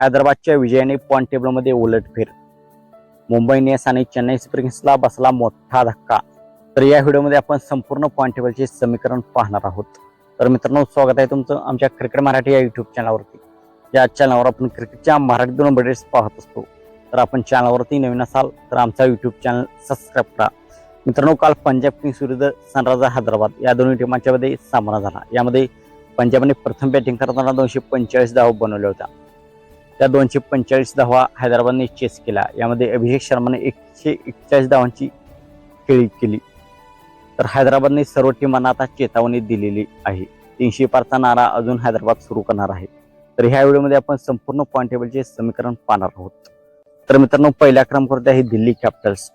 हैदराबादच्या विजयाने पॉईंट टेबलमध्ये उलटफेर मुंबई इंडियन्स आणि चेन्नई सुपर किंग्सला बसला मोठा धक्का. तर या व्हिडिओमध्ये आपण संपूर्ण पॉईंट टेबलचे समीकरण पाहणार आहोत. तर मित्रांनो स्वागत आहे तुमचं आमच्या क्रिकेट मराठी या युट्यूब चॅनलवरती या चॅनलवर आपण क्रिकेटच्या मराठी दोन अपडेट्स पाहत असतो. तर आपण चॅनलवरती नवीन असाल तर आमचा युट्यूब चॅनल सबस्क्राईब करा. मित्रांनो काल पंजाब किंग्स विरुद्ध सनरायझर हैदराबाद या दोन्ही टीमांच्या मध्ये सामना झाला. यामध्ये पंजाबने प्रथम बॅटिंग करताना दोनशे पंचेचाळीस धाव बनवल्या होत्या. त्या दोनशे पंचेचाळीस धावा हैदराबादने चेस केला यामध्ये अभिषेक शर्माने एकशे एकचाळीस धावांची खेळी केली. तर हैदराबादने सर्व टीमांना आता चेतावणी दिलेली आहे. तीनशे पारचा नारा अजून हैदराबाद सुरू करणार आहे. तर ह्या व्हिडिओमध्ये आपण संपूर्ण पॉईंट टेबलचे समीकरण पाहणार आहोत. तर मित्रांनो पहिल्या क्रमांकावरती आहे दिल्ली कॅपिटल्स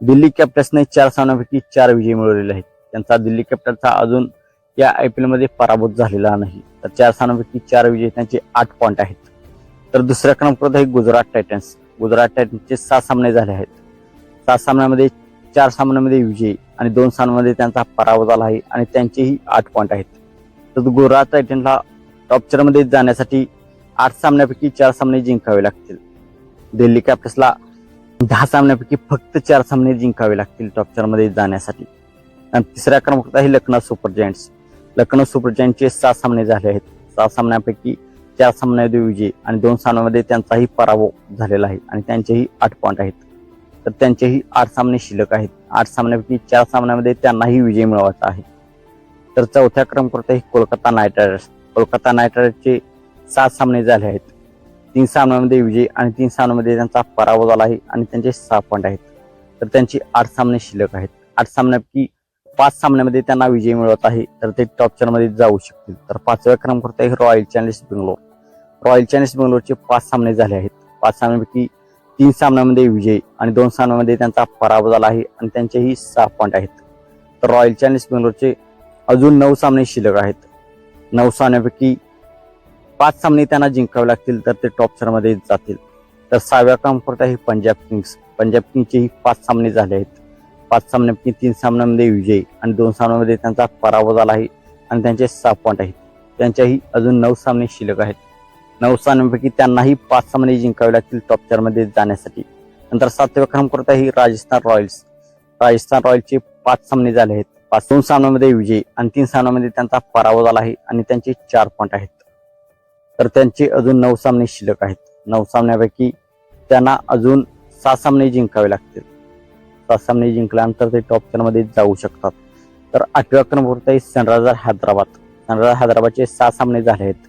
दिल्ली कॅपिटल्सने चार सामन्यापैकी चार विजय मिळवलेले आहेत. त्यांचा दिल्ली कॅपिटल्सचा अजून या आय पी एलमध्ये पराभूत झालेला नाही. तर चार सामन्यापैकी चार विजय त्यांचे आठ पॉईंट आहेत. तर दुसऱ्या क्रमांकावर आहे गुजरात टायटन्स. गुजरात टायटन्सचे सहा सामने झाले आहेत. सहा सामन्यामध्ये चार सामन्यामध्ये विजय आणि दोन सामन्यामध्ये त्यांचा पराभव झाला आहे आणि त्यांचेही आठ पॉईंट आहेत. तर गुजरात टायटन्सला टॉपचरमध्ये जाण्यासाठी आठ सामन्यापैकी चार सामने जिंकावे लागतील. दिल्ली कॅपिटल्सला दहा सामन्यापैकी फक्त चार सामने जिंकावे लागतील टॉपचरमध्ये जाण्यासाठी. आणि तिसऱ्या क्रमांकात आहे Lucknow super giants Lucknow super जायंट्सचे सहा सामने झाले आहेत. सहा सामन्यापैकी चार सामन्यामध्ये विजय आणि दोन सामन्यामध्ये त्यांचाही पराभव झालेला आहे आणि त्यांचेही आठ पॉईंट आहेत. तर त्यांचेही आठ सामने शिल्लक आहेत. आठ सामन्यापैकी चार सामन्यामध्ये त्यांनाही विजय मिळवायचा आहे. तर चौथ्या क्रमांकावर आहे Kolkata knight riders. Kolkata knight रायडर्सचे सात सामने झाले आहेत. तीन सामन्यामध्ये विजय आणि तीन सामन्यामध्ये त्यांचा पराभव झाला आहे आणि त्यांचे सहा पॉईंट आहेत. तर त्यांची आठ सामने शिल्लक आहेत. आठ सामन्यापैकी पाच सामन्यामध्ये त्यांना विजय मिळवत आहे. तर ते टॉप चारमध्ये जाऊ शकतील. तर पाचव्या क्रमांकावर आहे royal challengers Bangalore. Royal challenge बेंगलोरचे पाच सामने झाले आहेत. पाच सामन्यापैकी तीन सामन्यामध्ये विजय आणि दोन सामन्यामध्ये त्यांचा पराभव झाला आहे आणि त्यांचेही सहा पॉईंट आहेत. तर रॉयल चॅलेंज बेंगलोरचे अजून नऊ सामने शिल्लक आहेत. नऊ सामन्यापैकी पाच सामने त्यांना जिंकावे लागतील तर ते टॉप चारमध्ये जातील. तर सहाव्या क्रमांकावर आहे पंजाब किंग्स. पंजाब किंग्सचेही पाच सामने झाले आहेत. पाच सामन्यापैकी तीन सामन्यामध्ये विजय आणि दोन सामन्यामध्ये त्यांचा पराभव झाला आहे आणि त्यांचे सहा पॉईंट आहेत. त्यांच्याही अजून नऊ सामने शिल्लक आहेत. नऊ स्थानांपैकी त्यांनाही पाच सामने जिंकावे लागतील टॉप चारमध्ये जाण्यासाठी. नंतर सातव्या क्रमांकावर आहे राजस्थान रॉयल्स. राजस्थान रॉयल्सचे पाच सामने झाले आहेत. पाच दोन सामन्यामध्ये विजय आणि तीन सामन्यामध्ये त्यांचा पराभव झाला आहे आणि त्यांचे चार पॉईंट आहेत. तर त्यांचे अजून नऊ सामने शिल्लक आहेत. नऊ सामन्यापैकी त्यांना अजून सहा सामने जिंकावे लागतील. सात सामने जिंकल्यानंतर ते टॉपमध्ये जाऊ शकतात. तर आठव्या क्रमांकावर आहे सनरायझर हैदराबाद. सनरायझर हैदराबादचे सहा सामने झाले आहेत.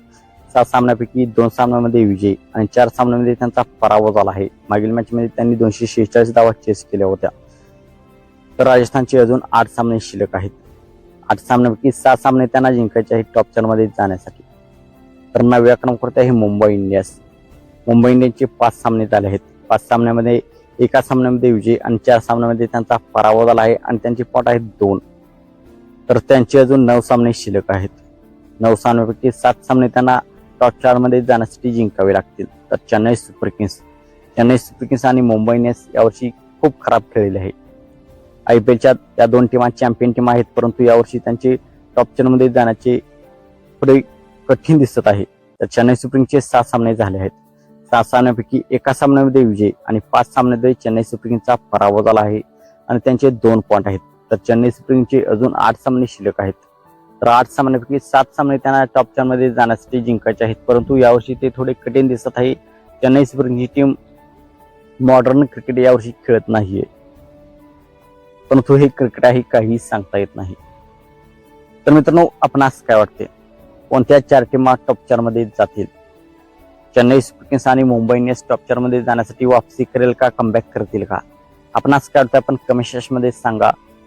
सात सामन्यापैकी दोन सामन्यामध्ये विजय आणि चार सामन्यामध्ये त्यांचा पराभव झाला आहे. मागील मॅचमध्ये त्यांनी दोनशे शेहेचाळीस धावा चेस केल्या होत्या. तर राजस्थानचे अजून आठ सामने शिल्लक आहेत. आठ सामन्यापैकी सात सामने त्यांना जिंकायचे आहेत टॉप चारमध्ये जाण्यासाठी. तर नव्या क्रमांकावर आहे मुंबई इंडियन्स. मुंबई इंडियन्सचे पाच सामने झाले आहेत. पाच सामन्यामध्ये एका सामन्यामध्ये विजय आणि चार सामन्यामध्ये त्यांचा पराभव झाला आहे आणि त्यांचे पॉट आहेत दोन. तर त्यांचे अजून नऊ सामने शिल्लक आहेत. नऊ सामन्यापैकी सात सामने त्यांना टॉप चारमध्ये जाण्यासाठी जिंकावे लागतील. तर Chennai super kings Chennai super kings आणि मुंबई इंडियन्स यावर्षी खूप खराब खेळलेले आहे आय पी एलच्या या दोन टीमा चॅम्पियन टीम आहेत परंतु यावर्षी त्यांचे टॉप चारमध्ये जाण्याचे थोडे कठीण दिसत आहे. तर चेन्नई सुपर किंग्सचे सहा सामने झाले आहेत. सहा सामन्यापैकी एका सामन्यामध्ये विजय आणि पाच सामन्यामध्ये चेन्नई सुपर किंग्सचा पराभव झाला आहे आणि त्यांचे दोन पॉईंट आहेत. तर चेन्नई सुपर किंग्सचे अजून आठ सामने शिल्लक आहेत. तर आठ सामन्यापैकी सात सामने त्यांना टॉपमध्ये जाण्यासाठी जिंकायचे आहेत. परंतु यावर्षी ते थोडे कठीण दिसत आहे. चेन्नई सुपर किंग्सची टीम मॉडर्न क्रिकेट यावर्षी खेळत नाहीये. परंतु हे क्रिकेट आहे काही सांगता येत नाही. तर मित्रांनो आपणास काय वाटते कोणत्या चार टीमा टॉप चारमध्ये जातील? चेन्नई सुपर किंग्स आणि मुंबई इंडियन्स टॉप चारमध्ये जाण्यासाठी वापसी करेल का कमबॅक करतील का? आपणास काय वाटतं आपण कमेंटमध्ये सांगा.